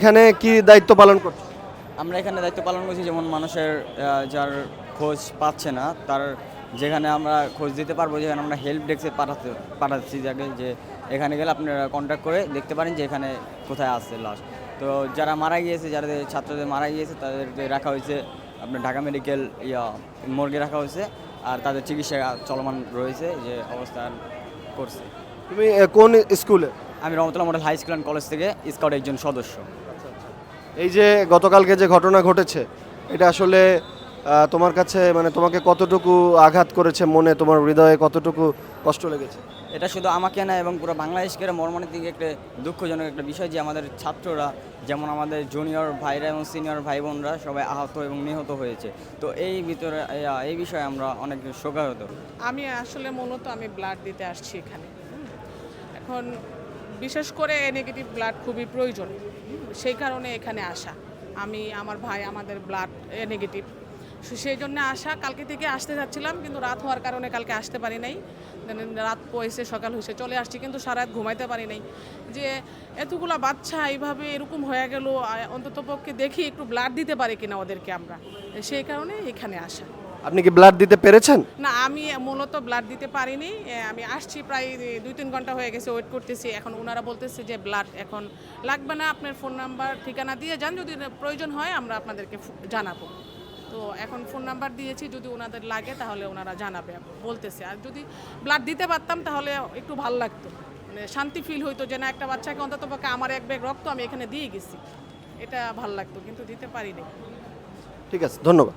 এখানে কি দায়িত্ব পালন করছ? আমরা এখানে দায়িত্ব পালন করছি যেমন মানুষের যার খোঁজ পাচ্ছে না তার যেখানে আমরা খোঁজ দিতে পারব যেখানে আমরা হেল্প ডেস্কে পাঠাতে পাঠাচ্ছি যাকে যে এখানে গেলে আপনারা কন্ট্যাক্ট করে দেখতে পারেন যে এখানে কোথায় আছে লাশ। তো যারা মারা গিয়েছে যাদের ছাত্রদের মারা গিয়েছে তাদেরকে রাখা হয়েছে আপনার ঢাকা মেডিকেল ইয়া মর্গে রাখা হয়েছে আর তাদের চিকিৎসা চলমান রয়েছে যে অবস্থান করছে। তুমি কোন স্কুলে? আমি Rahmatullah model high school and college থেকে স্কাউট একজন সদস্য। এই যে গতকালকে যে ঘটনা ঘটেছে এটা আসলে তোমার কাছে মানে তোমাকে কতটুকু আঘাত করেছে মনে তোমার হৃদয়ে কতটুকু কষ্ট লেগেছে? এটা শুধু আমাকে না এবং পুরো বাংলাদেশকে মর্মনের দিকে একটা দুঃখজনক একটা বিষয় যে আমাদের ছাত্ররা যেমন আমাদের জুনিয়র ভাইরা এবং সিনিয়র ভাই বোনরা সবাই আহত এবং নিহত হয়েছে। তো এই ভিতরে এই- বিষয়ে আমরা অনেক শোকাহত। আমি আসলে মূলত আমি ব্লাড দিতে আসছি এখানে। এখন বিশেষ করে এ নেগেটিভ ব্লাড খুবই প্রয়োজন। সেই কারণে এখানে আসা। আমি, আমার ভাই, আমাদের ব্লাড এ নেগেটিভ সেই জন্য আসা। কালকে থেকে আসতে যাচ্ছিলাম, কিন্তু রাত হওয়ার কারণে কালকে আসতে পারি নাই। রাত হয়েছে, সকাল হয়েছে, চলে আসছি, কিন্তু সারা রাত ঘুমাইতে পারি নাই। যে এতগুলা বাচ্চা এইভাবে এরকম হয়ে গেল অন্তত পক্ষে দেখি একটু ব্লাড দিতে পারি কিনা ওদেরকে আমরা। সেই কারণে এখানে আসা। আপনি কি ব্লাড দিতে পেরেছেন? না আমি মূলত ব্লাড দিতে পারিনি। আমি আসছি প্রায় দুই তিন ঘণ্টা হয়ে গেছে ওয়েট করতেছি। এখন ওনারা বলতেছে যে ব্লাড এখন লাগবে না আপনার ফোন নাম্বার ঠিকানা দিয়ে যান যদি প্রয়োজন হয় আমরা আপনাদেরকে জানাব। তো এখন ফোন নাম্বার দিয়েছি যদি ওনাদের লাগে তাহলে ওনারা জানাবে বলতেছে। আর যদি ব্লাড দিতে পারতাম তাহলে একটু ভালো লাগতো। মানে শান্তি ফিল হইতো যে না একটা বাচ্চাকে অন্তত পক্ষে আমার এক ব্যাগ রক্ত আমি এখানে দিয়ে গেছি। এটা ভালো লাগতো কিন্তু দিতে পারিনি। ঠিক আছে ধন্যবাদ।